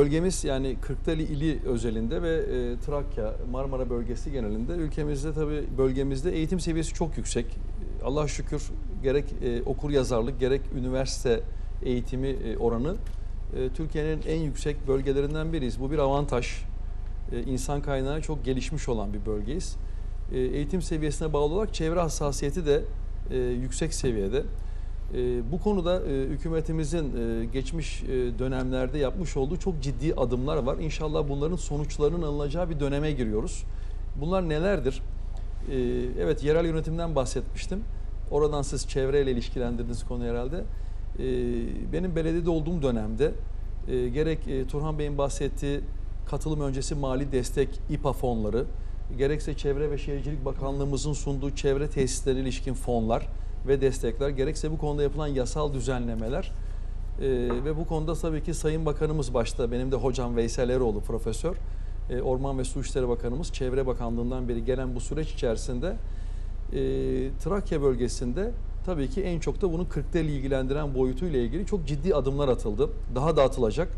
Bölgemiz yani Kırklareli ili özelinde ve e, Trakya, Marmara bölgesi genelinde ülkemizde tabii bölgemizde eğitim seviyesi çok yüksek. Allah şükür gerek e, okur yazarlık gerek üniversite eğitimi e, oranı e, Türkiye'nin en yüksek bölgelerinden biriyiz. Bu bir avantaj. E, insan kaynağı çok gelişmiş olan bir bölgeyiz. E, eğitim seviyesine bağlı olarak çevre hassasiyeti de e, yüksek seviyede. E, bu konuda e, hükümetimizin e, geçmiş e, dönemlerde yapmış olduğu çok ciddi adımlar var. İnşallah bunların sonuçlarının alınacağı bir döneme giriyoruz. Bunlar nelerdir? E, evet yerel yönetimden bahsetmiştim. Oradan siz çevreyle ilişkilendirdiğiniz konu herhalde. E, benim belediyede olduğum dönemde e, gerek e, Turhan Bey'in bahsettiği katılım öncesi mali destek İPA fonları, gerekse Çevre ve Şehircilik Bakanlığımızın sunduğu çevre tesislerine ilişkin fonlar ve destekler, gerekse bu konuda yapılan yasal düzenlemeler e, ve bu konuda tabii ki Sayın Bakanımız başta, benim de hocam Veysel Eroğlu profesör, e, Orman ve Su İşleri Bakanımız Çevre Bakanlığı'ndan beri gelen bu süreç içerisinde e, Trakya bölgesinde tabii ki en çok da bunun Kırklareli ilgilendiren boyutuyla ilgili çok ciddi adımlar atıldı. Daha da atılacak.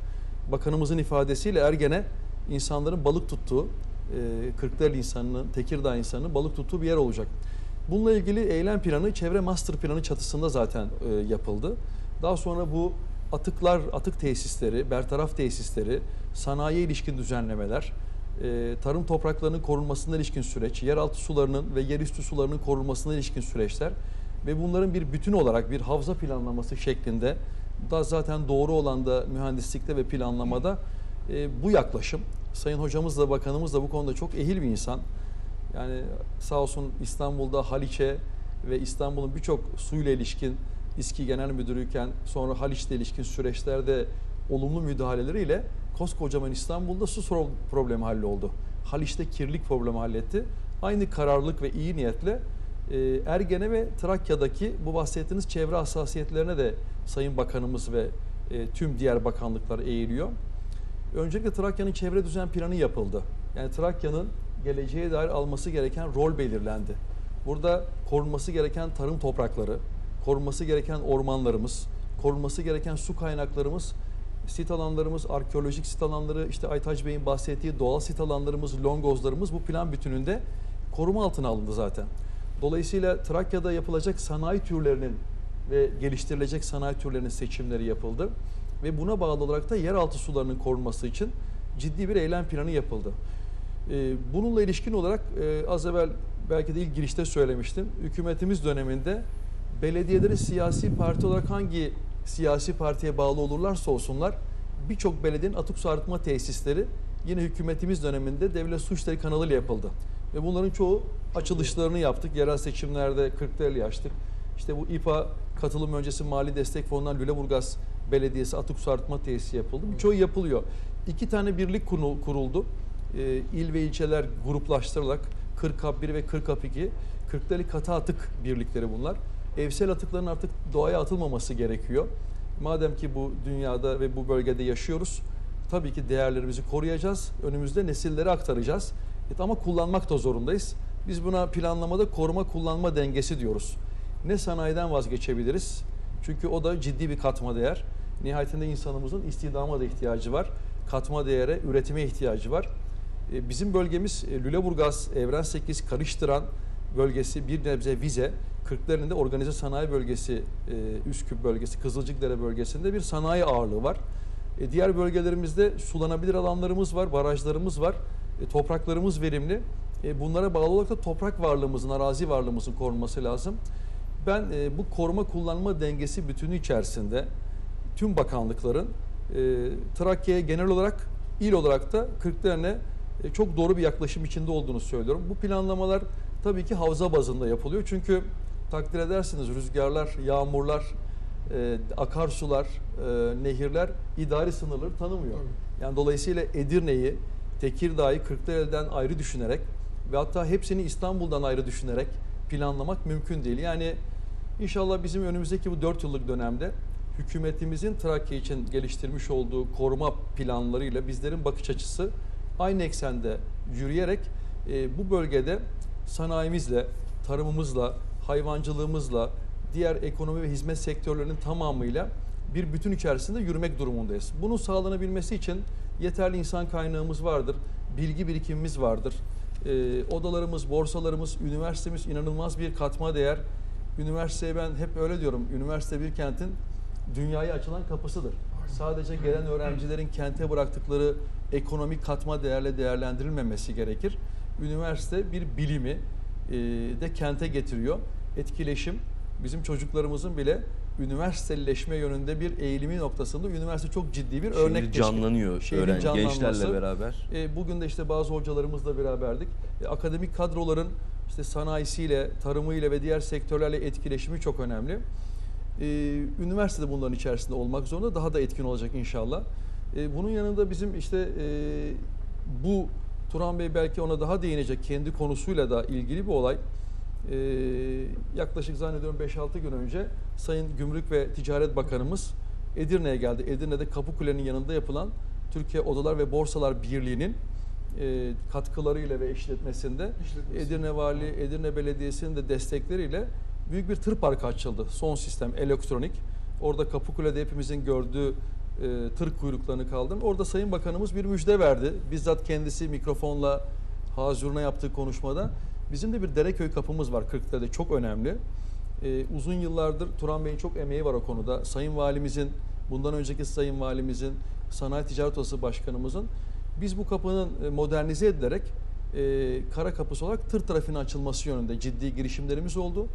Bakanımızın ifadesiyle Ergene insanların balık tuttuğu, e, insanının, Tekirdağ insanının balık tuttuğu bir yer olacak. Bununla ilgili eylem planı çevre master planı çatısında zaten e, yapıldı. Daha sonra bu atıklar, atık tesisleri, bertaraf tesisleri, sanayiye ilişkin düzenlemeler, e, tarım topraklarının korunmasına ilişkin süreç, yeraltı sularının ve yerüstü sularının korunmasına ilişkin süreçler ve bunların bir bütün olarak bir havza planlaması şeklinde da zaten doğru olan da mühendislikte ve planlamada e, bu yaklaşım. Sayın hocamız da bakanımız da bu konuda çok ehil bir insan. Yani sağ olsun İstanbul'da Haliç'e ve İstanbul'un birçok suyla ilişkin İSKİ Genel Müdürüyken sonra Haliç'le ilişkin süreçlerde olumlu müdahaleleriyle koskocaman İstanbul'da su problemi halloldu. Haliç'te kirlilik problemi halletti. Aynı kararlılık ve iyi niyetle e, Ergene ve Trakya'daki bu bahsettiğiniz çevre hassasiyetlerine de Sayın Bakanımız ve e, tüm diğer bakanlıklar eğiliyor. Öncelikle Trakya'nın çevre düzen planı yapıldı. Yani Trakya'nın geleceğe dair alması gereken rol belirlendi. Burada korunması gereken tarım toprakları, korunması gereken ormanlarımız, korunması gereken su kaynaklarımız, sit alanlarımız, arkeolojik sit alanları, işte Aytaç Bey'in bahsettiği doğal sit alanlarımız, longozlarımız bu plan bütününde koruma altına alındı zaten. Dolayısıyla Trakya'da yapılacak sanayi türlerinin ve geliştirilecek sanayi türlerinin seçimleri yapıldı. Ve buna bağlı olarak da yeraltı sularının korunması için ciddi bir eylem planı yapıldı. Ee, bununla ilişkin olarak e, az evvel belki de ilk girişte söylemiştim. Hükümetimiz döneminde belediyeleri siyasi parti olarak hangi siyasi partiye bağlı olurlarsa olsunlar birçok belediyenin atık su arıtma tesisleri yine hükümetimiz döneminde devlet su işleri kanalıyla yapıldı. Ve bunların çoğu açılışlarını yaptık. Yerel seçimlerde Kırklareli açtık. İşte bu İPA katılım öncesi mali destek fonundan Lüleburgaz Belediyesi atık su arıtma tesisi yapıldı. Birçoğu yapılıyor. İki tane birlik kuruldu. Ee, il ve ilçeler gruplaştırılarak 40 1 ve 40 2 Kırklareli katı atık birlikleri bunlar. Evsel atıkların artık doğaya atılmaması gerekiyor. Madem ki bu dünyada ve bu bölgede yaşıyoruz, tabii ki değerlerimizi koruyacağız. Önümüzde nesillere aktaracağız. E, ama kullanmak da zorundayız. Biz buna planlamada koruma kullanma dengesi diyoruz. Ne sanayiden vazgeçebiliriz? Çünkü o da ciddi bir katma değer. Nihayetinde insanımızın istihdama da ihtiyacı var. Katma değere, üretime ihtiyacı var. E, bizim bölgemiz e, Lüleburgaz, Evren 8 karıştıran bölgesi bir nebze vize. Kırklareli'nde organize sanayi bölgesi, e, Üsküp bölgesi, Kızılcıkdere bölgesinde bir sanayi ağırlığı var. Diğer bölgelerimizde sulanabilir alanlarımız var, barajlarımız var, topraklarımız verimli. Bunlara bağlı olarak da toprak varlığımızın, arazi varlığımızın korunması lazım. Ben bu koruma kullanma dengesi bütünü içerisinde tüm bakanlıkların Trakya'ya genel olarak, il olarak da Kırklareli'ne çok doğru bir yaklaşım içinde olduğunu söylüyorum. Bu planlamalar tabii ki havza bazında yapılıyor. Çünkü takdir edersiniz rüzgarlar, yağmurlar, e, akarsular, e, nehirler idari sınırları tanımıyor. Yani dolayısıyla Edirne'yi, Tekirdağ'ı Kırklareli'den ayrı düşünerek ve hatta hepsini İstanbul'dan ayrı düşünerek planlamak mümkün değil. Yani inşallah bizim önümüzdeki bu 4 yıllık dönemde hükümetimizin Trakya için geliştirmiş olduğu koruma planlarıyla bizlerin bakış açısı aynı eksende yürüyerek e, bu bölgede sanayimizle, tarımımızla, hayvancılığımızla, diğer ekonomi ve hizmet sektörlerinin tamamıyla bir bütün içerisinde yürümek durumundayız. Bunun sağlanabilmesi için yeterli insan kaynağımız vardır, bilgi birikimimiz vardır. Ee, odalarımız, borsalarımız, üniversitemiz inanılmaz bir katma değer. Üniversiteye ben hep öyle diyorum, üniversite bir kentin dünyaya açılan kapısıdır. Sadece gelen öğrencilerin kente bıraktıkları ekonomik katma değerle değerlendirilmemesi gerekir. Üniversite bir bilimi e, de kente getiriyor. Etkileşim bizim çocuklarımızın bile üniversiteleşme yönünde bir eğilimi noktasında üniversite çok ciddi bir örnek teşkil- canlanıyor Şehrin gençlerle beraber. E, bugün de işte bazı hocalarımızla beraberdik. E, akademik kadroların işte sanayisiyle, tarımıyla ve diğer sektörlerle etkileşimi çok önemli. E, üniversitede bunların içerisinde olmak zorunda daha da etkin olacak inşallah. E, bunun yanında bizim işte e, bu Turan Bey belki ona daha değinecek kendi konusuyla da ilgili bir olay. E, yaklaşık zannediyorum 5-6 gün önce Sayın Gümrük ve Ticaret Bakanımız Edirne'ye geldi. Edirne'de Kapıkule'nin yanında yapılan Türkiye Odalar ve Borsalar Birliği'nin e, katkılarıyla ve işletmesinde İşletmesi. Edirne Vali, Edirne Belediyesi'nin de destekleriyle büyük bir tır parkı açıldı. Son sistem elektronik. Orada Kapıkule'de hepimizin gördüğü e, tır kuyruklarını kaldırdım. Orada Sayın Bakanımız bir müjde verdi. Bizzat kendisi mikrofonla hazırına yaptığı konuşmada. Bizim de bir Dereköy kapımız var Kırklareli'de çok önemli. Ee, uzun yıllardır Turan Bey'in çok emeği var o konuda. Sayın Valimizin, bundan önceki Sayın Valimizin, Sanayi Ticaret Odası Başkanımızın biz bu kapının e, modernize edilerek e, kara kapısı olarak tır trafiğinin açılması yönünde ciddi girişimlerimiz oldu.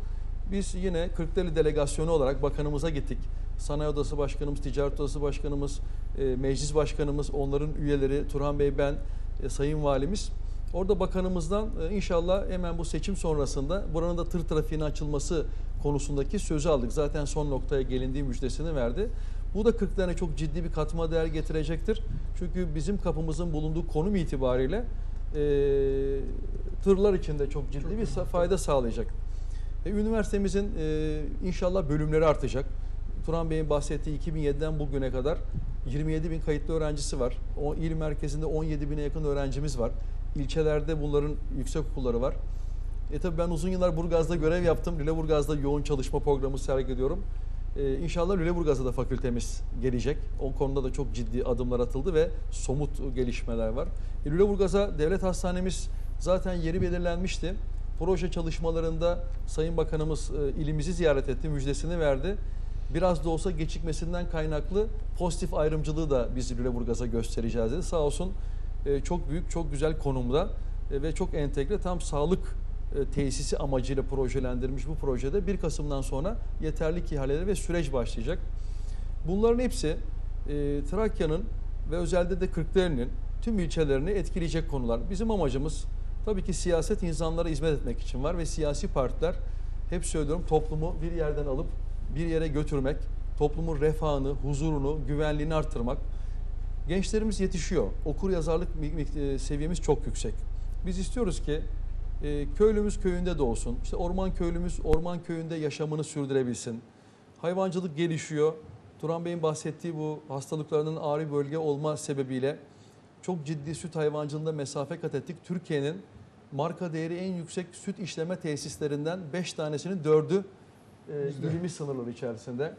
Biz yine Kırklareli delegasyonu olarak bakanımıza gittik. Sanayi Odası Başkanımız, Ticaret Odası Başkanımız, e, Meclis Başkanımız, onların üyeleri, Turhan Bey, ben, e, Sayın Valimiz. Orada bakanımızdan e, inşallah hemen bu seçim sonrasında buranın da tır trafiğine açılması konusundaki sözü aldık. Zaten son noktaya gelindiği müjdesini verdi. Bu da Kırklareli'ne çok ciddi bir katma değer getirecektir. Çünkü bizim kapımızın bulunduğu konum itibariyle e, tırlar için de çok ciddi Çok bir fayda sağlayacak. E, üniversitemizin e, inşallah bölümleri artacak. Turan Bey'in bahsettiği 2007'den bugüne kadar 27 bin kayıtlı öğrencisi var. O il merkezinde 17 bine yakın öğrencimiz var. İlçelerde bunların yüksek okulları var. E tabii ben uzun yıllar Burgaz'da görev yaptım. Lüleburgaz'da yoğun çalışma programı sergiliyorum. E, inşallah Lüleburgaz'da da fakültemiz gelecek. O konuda da çok ciddi adımlar atıldı ve somut gelişmeler var. E, Lüleburgaz'a devlet hastanemiz zaten yeri belirlenmişti. Proje çalışmalarında Sayın Bakanımız e, ilimizi ziyaret etti, müjdesini verdi. Biraz da olsa gecikmesinden kaynaklı pozitif ayrımcılığı da biz Lüleburgaz'a göstereceğiz dedi. Sağ olsun e, çok büyük, çok güzel konumda e, ve çok entegre tam sağlık e, tesisi amacıyla projelendirilmiş bu projede 1 Kasım'dan sonra yeterli ihaleleri ve süreç başlayacak. Bunların hepsi Trakya'nın ve özellikle de Kırklareli'nin tüm ilçelerini etkileyecek konular. Bizim amacımız tabii ki siyaset insanlara hizmet etmek için var ve siyasi partiler hep söylüyorum toplumu bir yerden alıp bir yere götürmek, toplumun refahını, huzurunu, güvenliğini artırmak. Gençlerimiz yetişiyor. Okur yazarlık e, seviyemiz çok yüksek. Biz istiyoruz ki e, köylümüz köyünde de olsun. İşte orman köylümüz orman köyünde yaşamını sürdürebilsin. Hayvancılık gelişiyor. Turan Bey'in bahsettiği bu hastalıklarının ağrı bölge olma sebebiyle çok ciddi süt hayvancılığında mesafe kat ettik. Türkiye'nin marka değeri en yüksek süt işleme tesislerinden 5 tanesinin 4'ü e, Bizde. ilimiz sınırları içerisinde.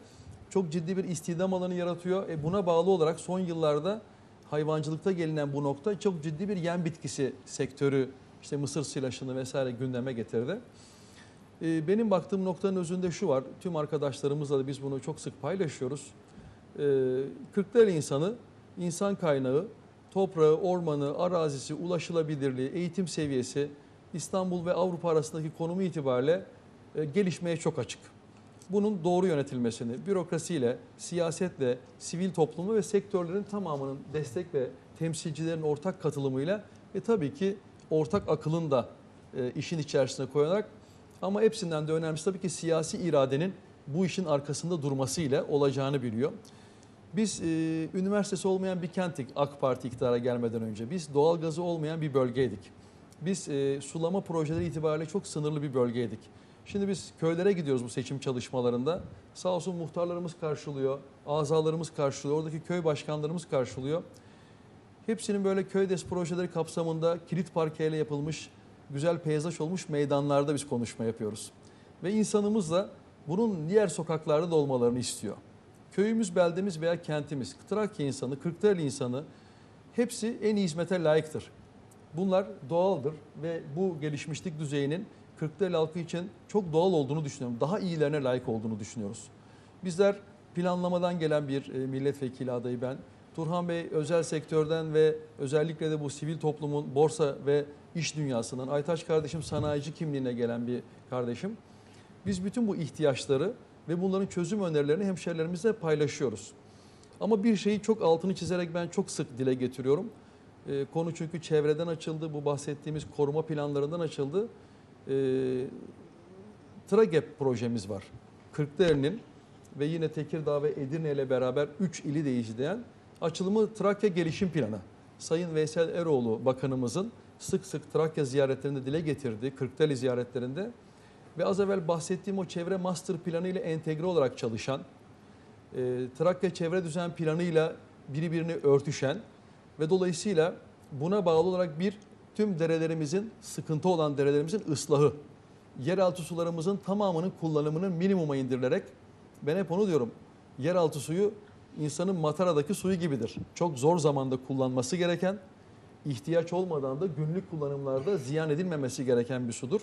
Çok ciddi bir istihdam alanı yaratıyor. E, buna bağlı olarak son yıllarda hayvancılıkta gelinen bu nokta çok ciddi bir yem bitkisi sektörü işte mısır silaşını vesaire gündeme getirdi. E, benim baktığım noktanın özünde şu var. Tüm arkadaşlarımızla da biz bunu çok sık paylaşıyoruz. E, Kırklareli insanı, insan kaynağı, toprağı, ormanı, arazisi, ulaşılabilirliği, eğitim seviyesi İstanbul ve Avrupa arasındaki konumu itibariyle e, gelişmeye çok açık. Bunun doğru yönetilmesini, bürokrasiyle, siyasetle, sivil toplumu ve sektörlerin tamamının destek ve temsilcilerin ortak katılımıyla ve tabii ki ortak akılın da e, işin içerisine koyarak ama hepsinden de önemlisi tabii ki siyasi iradenin bu işin arkasında durmasıyla olacağını biliyor. Biz e, üniversitesi olmayan bir kenttik AK Parti iktidara gelmeden önce. Biz doğalgazı olmayan bir bölgeydik. Biz e, sulama projeleri itibariyle çok sınırlı bir bölgeydik. Şimdi biz köylere gidiyoruz bu seçim çalışmalarında. Sağ olsun muhtarlarımız karşılıyor, azalarımız karşılıyor, oradaki köy başkanlarımız karşılıyor. Hepsinin böyle köydes projeleri kapsamında kilit parkeyle yapılmış, güzel peyzaj olmuş meydanlarda biz konuşma yapıyoruz. Ve insanımız da bunun diğer sokaklarda da olmalarını istiyor. köyümüz, beldemiz veya kentimiz, Trakya insanı, Kırklareli insanı hepsi en iyi hizmete layıktır. Bunlar doğaldır ve bu gelişmişlik düzeyinin Kırklareli halkı için çok doğal olduğunu düşünüyorum. Daha iyilerine layık olduğunu düşünüyoruz. Bizler planlamadan gelen bir e, milletvekili adayı ben. Turhan Bey özel sektörden ve özellikle de bu sivil toplumun borsa ve iş dünyasından, Aytaç kardeşim sanayici kimliğine gelen bir kardeşim. Biz bütün bu ihtiyaçları ve bunların çözüm önerilerini hemşerilerimizle paylaşıyoruz. Ama bir şeyi çok altını çizerek ben çok sık dile getiriyorum. Ee, konu çünkü çevreden açıldı, bu bahsettiğimiz koruma planlarından açıldı. Ee, Tragep projemiz var. Kırklareli'nin ve yine Tekirdağ ve Edirne ile beraber 3 ili değiştiren açılımı Trakya Gelişim Planı. Sayın Veysel Eroğlu Bakanımızın sık sık Trakya ziyaretlerinde dile getirdiği, Kırklareli ziyaretlerinde ve az evvel bahsettiğim o çevre master planı ile entegre olarak çalışan, e, Trakya Çevre Düzen Planı'yla birbirini örtüşen ve dolayısıyla buna bağlı olarak bir tüm derelerimizin, sıkıntı olan derelerimizin ıslahı, yeraltı sularımızın tamamının kullanımının minimuma indirilerek, ben hep onu diyorum, yeraltı suyu insanın mataradaki suyu gibidir. Çok zor zamanda kullanması gereken, ihtiyaç olmadan da günlük kullanımlarda ziyan edilmemesi gereken bir sudur.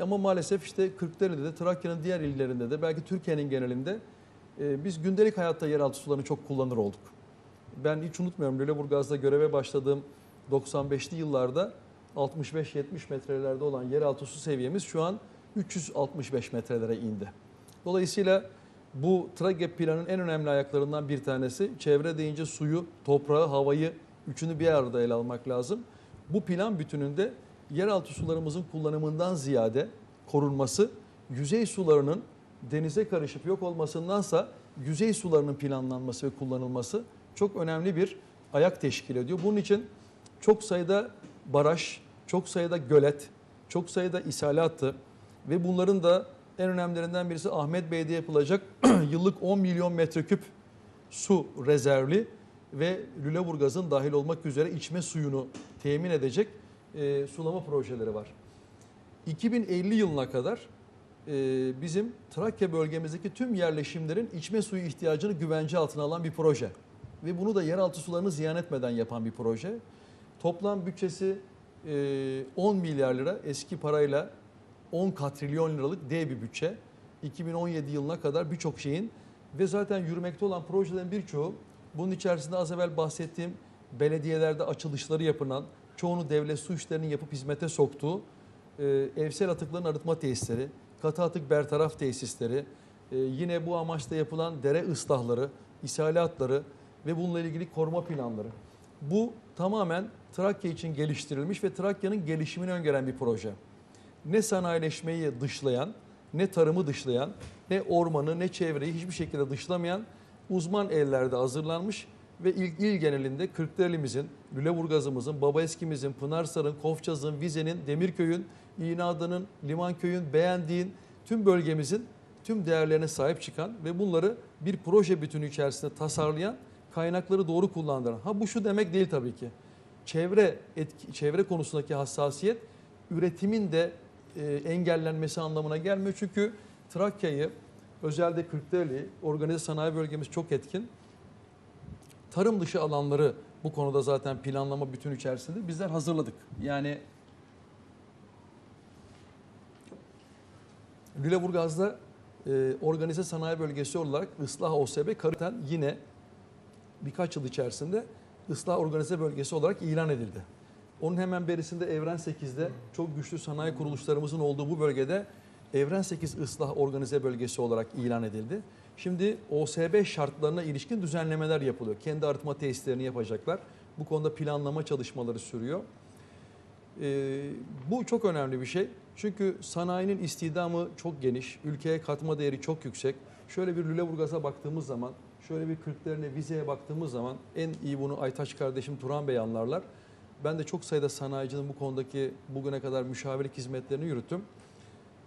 Ama maalesef işte Kırklareli'de de Trakya'nın diğer illerinde de belki Türkiye'nin genelinde e, biz gündelik hayatta yeraltı sularını çok kullanır olduk. Ben hiç unutmuyorum Lüleburgaz'da göreve başladığım 95'li yıllarda 65-70 metrelerde olan yeraltı su seviyemiz şu an 365 metrelere indi. Dolayısıyla bu Tragep planının en önemli ayaklarından bir tanesi çevre deyince suyu, toprağı, havayı üçünü bir arada ele almak lazım. Bu plan bütününde yeraltı sularımızın kullanımından ziyade korunması, yüzey sularının denize karışıp yok olmasındansa yüzey sularının planlanması ve kullanılması çok önemli bir ayak teşkil ediyor. Bunun için çok sayıda baraj, çok sayıda gölet, çok sayıda ishalatı ve bunların da en önemlilerinden birisi Ahmet Bey'de yapılacak yıllık 10 milyon metreküp su rezervli ve Lüleburgaz'ın dahil olmak üzere içme suyunu temin edecek e, sulama projeleri var. 2050 yılına kadar e, bizim Trakya bölgemizdeki tüm yerleşimlerin içme suyu ihtiyacını güvence altına alan bir proje. Ve bunu da yeraltı sularını ziyan etmeden yapan bir proje. Toplam bütçesi e, 10 milyar lira eski parayla 10 katrilyon liralık dev bir bütçe. 2017 yılına kadar birçok şeyin ve zaten yürümekte olan projelerin birçoğu bunun içerisinde az evvel bahsettiğim belediyelerde açılışları yapılan, çoğunu devlet su işlerinin yapıp hizmete soktuğu e, evsel atıkların arıtma tesisleri, katı atık bertaraf tesisleri, e, yine bu amaçla yapılan dere ıslahları, ishalatları ve bununla ilgili koruma planları. Bu tamamen Trakya için geliştirilmiş ve Trakya'nın gelişimini öngören bir proje. Ne sanayileşmeyi dışlayan, ne tarımı dışlayan, ne ormanı, ne çevreyi hiçbir şekilde dışlamayan uzman ellerde hazırlanmış ve il, il genelinde Kırklareli'mizin, Lüleburgaz'ımızın, Babaeski'mizin, Pınarsar'ın, Kofçaz'ın, Vize'nin, Demirköy'ün, İğneada'nın, Limanköy'ün, Beğendiğin tüm bölgemizin tüm değerlerine sahip çıkan ve bunları bir proje bütünü içerisinde tasarlayan, kaynakları doğru kullandıran. Ha bu şu demek değil tabii ki. Çevre etki, çevre konusundaki hassasiyet üretimin de e, engellenmesi anlamına gelmiyor. Çünkü Trakya'yı özellikle Kırklareli organize sanayi bölgemiz çok etkin. Tarım dışı alanları bu konuda zaten planlama bütün içerisinde bizler hazırladık. Yani Lüleburgaz'da e, organize sanayi bölgesi olarak ıslah OSB Kariten yine birkaç yıl içerisinde ıslah organize bölgesi olarak ilan edildi. Onun hemen berisinde Evren 8'de çok güçlü sanayi kuruluşlarımızın olduğu bu bölgede Evren 8 ıslah organize bölgesi olarak ilan edildi. Şimdi OSB şartlarına ilişkin düzenlemeler yapılıyor. Kendi arıtma tesislerini yapacaklar. Bu konuda planlama çalışmaları sürüyor. Ee, bu çok önemli bir şey. Çünkü sanayinin istihdamı çok geniş, ülkeye katma değeri çok yüksek. Şöyle bir Lüleburgaz'a baktığımız zaman, şöyle bir Kırklareli'ne, Vize'ye baktığımız zaman en iyi bunu Aytaç kardeşim Turan Bey anlarlar. Ben de çok sayıda sanayicinin bu konudaki bugüne kadar müşavirlik hizmetlerini yürüttüm.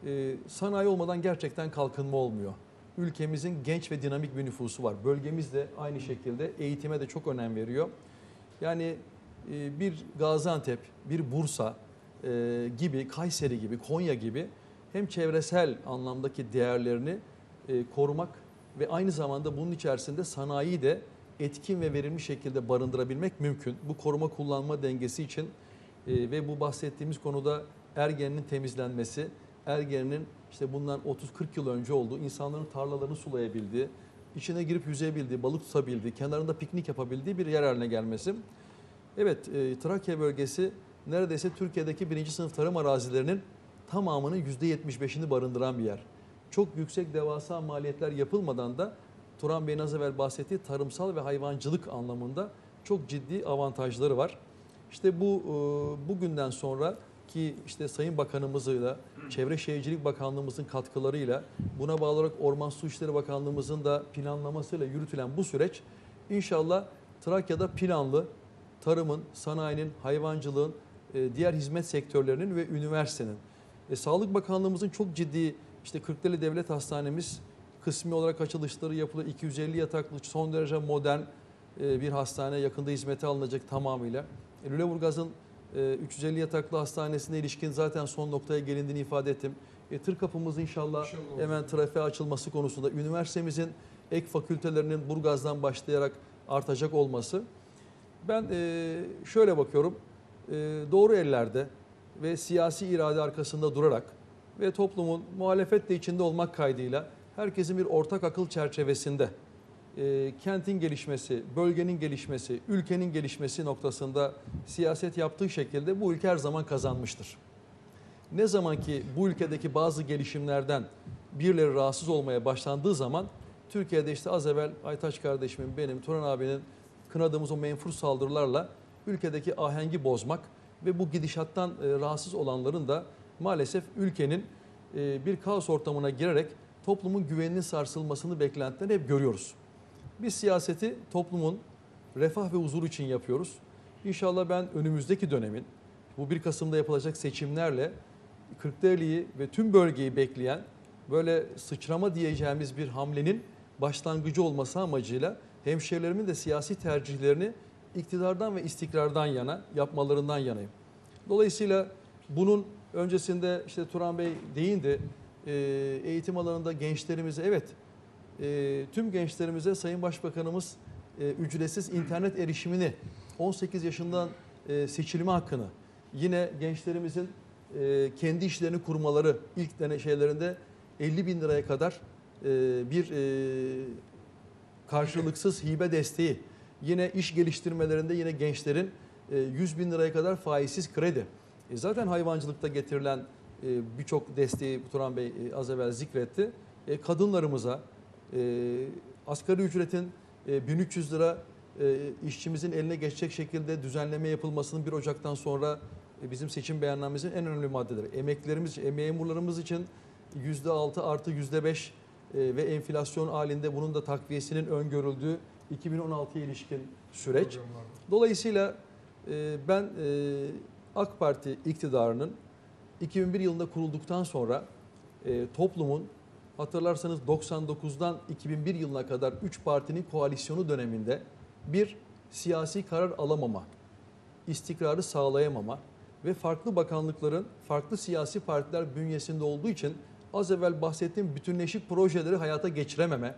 Ee, sanayi olmadan gerçekten kalkınma olmuyor. Ülkemizin genç ve dinamik bir nüfusu var. Bölgemiz de aynı şekilde eğitime de çok önem veriyor. Yani e, bir Gaziantep, bir Bursa e, gibi, Kayseri gibi, Konya gibi hem çevresel anlamdaki değerlerini e, korumak ve aynı zamanda bunun içerisinde sanayiyi de etkin ve verimli şekilde barındırabilmek mümkün. Bu koruma kullanma dengesi için e, ve bu bahsettiğimiz konuda Ergen'in temizlenmesi, Ergen'in işte bundan 30-40 yıl önce olduğu insanların tarlalarını sulayabildiği, içine girip yüzebildiği, balık tutabildiği, kenarında piknik yapabildiği bir yer haline gelmesi. Evet, e, Trakya bölgesi neredeyse Türkiye'deki birinci sınıf tarım arazilerinin tamamının %75'ini barındıran bir yer. Çok yüksek devasa maliyetler yapılmadan da Turan Bey'in az evvel bahsettiği tarımsal ve hayvancılık anlamında çok ciddi avantajları var. İşte bu e, bugünden sonra ki işte Sayın Bakanımızla, Çevre Şehircilik Bakanlığımızın katkılarıyla, buna bağlı olarak Orman Su İşleri Bakanlığımızın da planlamasıyla yürütülen bu süreç inşallah Trakya'da planlı tarımın, sanayinin, hayvancılığın, e, diğer hizmet sektörlerinin ve üniversitenin. E, Sağlık Bakanlığımızın çok ciddi işte Kırklareli Devlet Hastanemiz kısmi olarak açılışları yapılıyor. 250 yataklı son derece modern e, bir hastane yakında hizmete alınacak tamamıyla. E, Lüleburgaz'ın e, 350 yataklı hastanesine ilişkin zaten son noktaya gelindiğini ifade ettim. E, tır kapımız inşallah İnşallah hemen trafiğe açılması konusunda üniversitemizin ek fakültelerinin Burgaz'dan başlayarak artacak olması. Ben e, şöyle bakıyorum, e, doğru ellerde ve siyasi irade arkasında durarak ve toplumun muhalefetle içinde olmak kaydıyla herkesin bir ortak akıl çerçevesinde e, kentin gelişmesi, bölgenin gelişmesi, ülkenin gelişmesi noktasında siyaset yaptığı şekilde bu ülke her zaman kazanmıştır. Ne zaman ki bu ülkedeki bazı gelişimlerden birileri rahatsız olmaya başlandığı zaman Türkiye'de işte az evvel Aytaç kardeşimin, benim, Turan abinin kınadığımız o menfur saldırılarla ülkedeki ahengi bozmak ve bu gidişattan e, rahatsız olanların da maalesef ülkenin e, bir kaos ortamına girerek toplumun güveninin sarsılmasını beklentilerini hep görüyoruz. Biz siyaseti toplumun refah ve huzuru için yapıyoruz. İnşallah ben önümüzdeki dönemin bu 1 Kasım'da yapılacak seçimlerle Kırklareli'yi ve tüm bölgeyi bekleyen böyle sıçrama diyeceğimiz bir hamlenin başlangıcı olması amacıyla hemşehrilerimin de siyasi tercihlerini iktidardan ve istikrardan yana yapmalarından yanayım. Dolayısıyla bunun öncesinde işte Turan Bey değindi e, eğitim alanında gençlerimize evet e, tüm gençlerimize Sayın Başbakanımız e, ücretsiz internet erişimini 18 yaşından e, seçilme hakkını yine gençlerimizin e, kendi işlerini kurmaları ilk dene şeylerinde 50 bin liraya kadar e, bir e, karşılıksız hibe desteği yine iş geliştirmelerinde yine gençlerin e, 100 bin liraya kadar faizsiz kredi. E, zaten hayvancılıkta getirilen e, birçok desteği Turan Bey e, az evvel zikretti. E, kadınlarımıza e, asgari ücretin e, 1300 lira e, işçimizin eline geçecek şekilde düzenleme yapılmasının 1 Ocak'tan sonra e, bizim seçim beyannamemizin en önemli maddeleri. Emeklilerimiz, e, memurlarımız için %6 artı %5 e, ve enflasyon halinde bunun da takviyesinin öngörüldüğü 2016'ya ilişkin süreç. Dolayısıyla e, ben e, AK Parti iktidarının 2001 yılında kurulduktan sonra e, toplumun hatırlarsanız 99'dan 2001 yılına kadar 3 partinin koalisyonu döneminde bir siyasi karar alamama, istikrarı sağlayamama ve farklı bakanlıkların farklı siyasi partiler bünyesinde olduğu için az evvel bahsettiğim bütünleşik projeleri hayata geçirememe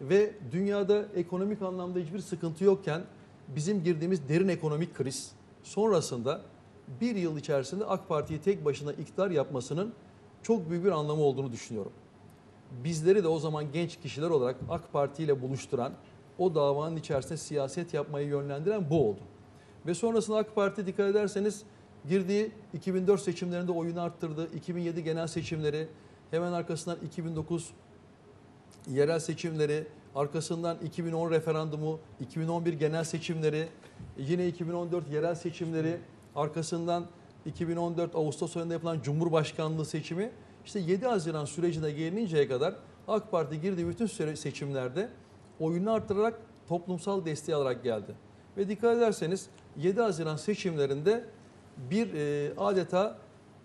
ve dünyada ekonomik anlamda hiçbir sıkıntı yokken bizim girdiğimiz derin ekonomik kriz sonrasında bir yıl içerisinde AK Parti'yi tek başına iktidar yapmasının çok büyük bir anlamı olduğunu düşünüyorum. Bizleri de o zaman genç kişiler olarak AK Parti ile buluşturan, o davanın içerisinde siyaset yapmayı yönlendiren bu oldu. Ve sonrasında AK Parti dikkat ederseniz girdiği 2004 seçimlerinde oyunu arttırdı. 2007 genel seçimleri, hemen arkasından 2009 yerel seçimleri, arkasından 2010 referandumu, 2011 genel seçimleri, yine 2014 yerel seçimleri, arkasından 2014 Ağustos ayında yapılan Cumhurbaşkanlığı seçimi, işte 7 Haziran sürecine gelinceye kadar AK Parti girdiği bütün seçimlerde oyunu arttırarak toplumsal desteği alarak geldi. Ve dikkat ederseniz 7 Haziran seçimlerinde bir e, adeta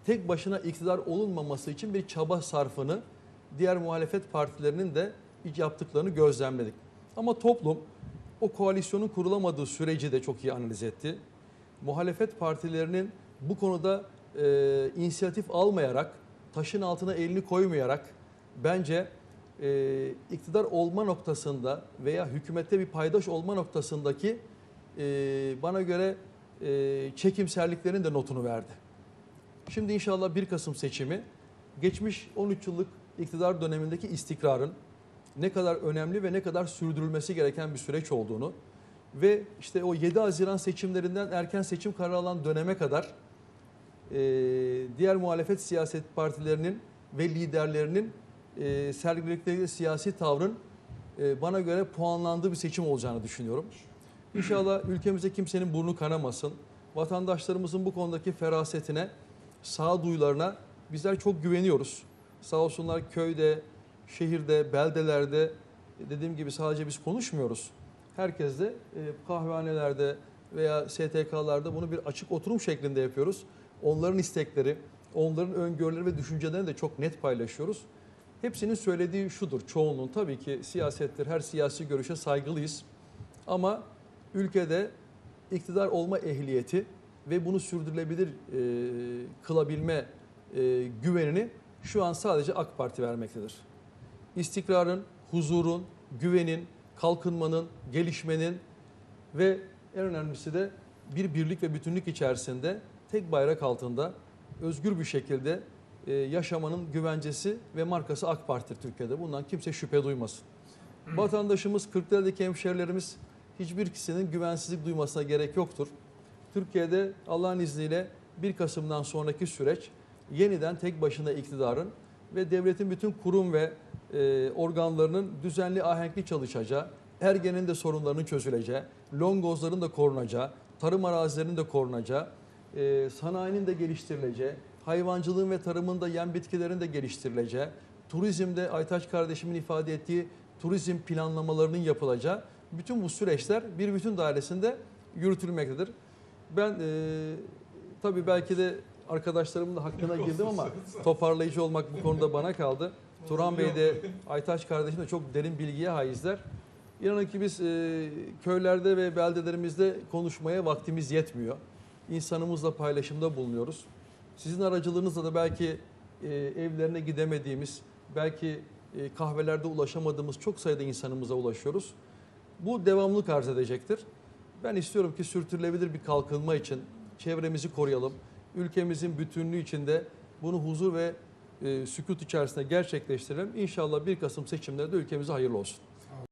tek başına iktidar olunmaması için bir çaba sarfını diğer muhalefet partilerinin de yaptıklarını gözlemledik. Ama toplum o koalisyonun kurulamadığı süreci de çok iyi analiz etti. Muhalefet partilerinin bu konuda e, inisiyatif almayarak, taşın altına elini koymayarak bence e, iktidar olma noktasında veya hükümette bir paydaş olma noktasındaki e, bana göre e, çekimserliklerin de notunu verdi. Şimdi inşallah 1 Kasım seçimi geçmiş 13 yıllık iktidar dönemindeki istikrarın ne kadar önemli ve ne kadar sürdürülmesi gereken bir süreç olduğunu ve işte o 7 Haziran seçimlerinden erken seçim kararı alan döneme kadar e, diğer muhalefet siyaset partilerinin ve liderlerinin e, sergiledikleri siyasi tavrın e, bana göre puanlandığı bir seçim olacağını düşünüyorum. İnşallah ülkemizde kimsenin burnu kanamasın. Vatandaşlarımızın bu konudaki ferasetine, sağduyularına bizler çok güveniyoruz. Sağ olsunlar köyde, şehirde, beldelerde dediğim gibi sadece biz konuşmuyoruz. Herkes de e, kahvehanelerde veya STK'larda bunu bir açık oturum şeklinde yapıyoruz. Onların istekleri, onların öngörüleri ve düşüncelerini de çok net paylaşıyoruz. Hepsinin söylediği şudur, çoğunluğun tabii ki siyasettir, her siyasi görüşe saygılıyız. Ama ülkede iktidar olma ehliyeti ve bunu sürdürülebilir e, kılabilme e, güvenini şu an sadece AK Parti vermektedir. İstikrarın, huzurun, güvenin, kalkınmanın, gelişmenin ve en önemlisi de bir birlik ve bütünlük içerisinde tek bayrak altında özgür bir şekilde e, yaşamanın güvencesi ve markası AK Parti'dir Türkiye'de. Bundan kimse şüphe duymasın. Vatandaşımız, Kırklareli'deki hemşehrilerimiz hiçbir kişinin güvensizlik duymasına gerek yoktur. Türkiye'de Allah'ın izniyle 1 Kasım'dan sonraki süreç yeniden tek başına iktidarın ve devletin bütün kurum ve e, organlarının düzenli ahenkli çalışacağı, ergenin de sorunlarının çözüleceği, longozların da korunacağı, tarım arazilerinin de korunacağı, e, sanayinin de geliştirileceği, hayvancılığın ve tarımın da yem bitkilerin de geliştirileceği, turizmde Aytaç kardeşimin ifade ettiği turizm planlamalarının yapılacağı bütün bu süreçler bir bütün dairesinde yürütülmektedir. Ben e, tabii belki de arkadaşlarımın da hakkına girdim ama toparlayıcı olmak bu konuda bana kaldı. Turan Bey de Aytaç kardeşim de çok derin bilgiye haizler. İnanın ki biz e, köylerde ve beldelerimizde konuşmaya vaktimiz yetmiyor. İnsanımızla paylaşımda bulunuyoruz. Sizin aracılığınızla da belki e, evlerine gidemediğimiz, belki e, kahvelerde ulaşamadığımız çok sayıda insanımıza ulaşıyoruz. Bu devamlılık arz edecektir. Ben istiyorum ki sürtürülebilir bir kalkınma için çevremizi koruyalım. Ülkemizin bütünlüğü içinde bunu huzur ve e, sükut içerisinde gerçekleştirelim. İnşallah 1 Kasım seçimleri de ülkemize hayırlı olsun.